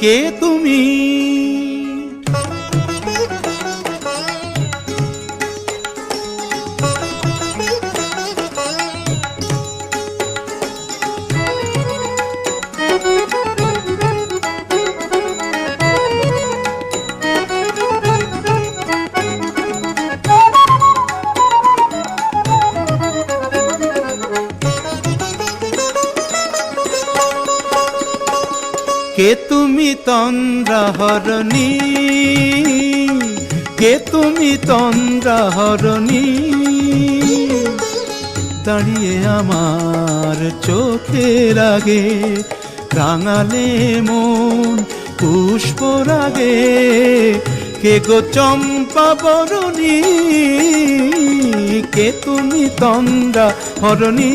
কে তুমি? কে তুমি তন্দ্রাহরণী? কে তুমি তন্দ্রাহরণী? দাঁড়িয়ে আমার চোখের আগে রাঙালে মন, পুষ্প রাগে। কে গো চম্পা বরণী? কে তুমি তন্দ্রা হরণী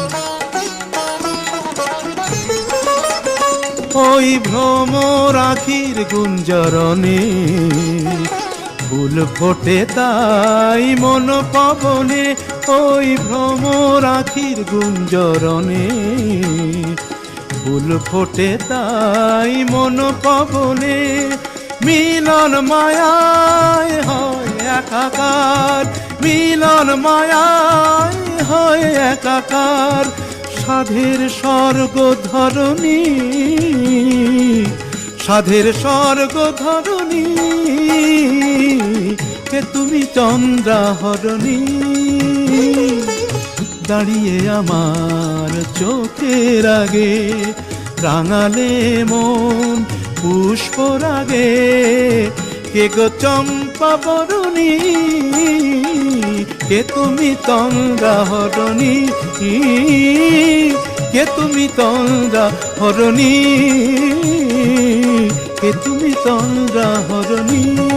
ওই ভ্রমর আখির গুঞ্জরণে। ফুল ফোটে তাই মন পবনে ওই ভ্রমর আখির গুঞ্জরণে। ফুল ফোটে তাই মন পবনে মিলন মায়ায় হয় একাকার। মিলন মায়ায় হয় একাকার। সাধের স্বর্গ ধরণী, সাধের স্বর্গ ধরণী কে তুমি চন্দ্রা হরণী দাঁড়িয়ে আমার চোখের আগে রাঙালে মন পুষ্প রাগে কে গো চম্পা বরণী, কে তুমি তঙ্গা হরণী? কে তুমি তঙ্গা হরণী? কে তুমি তঙ্গা হরণী?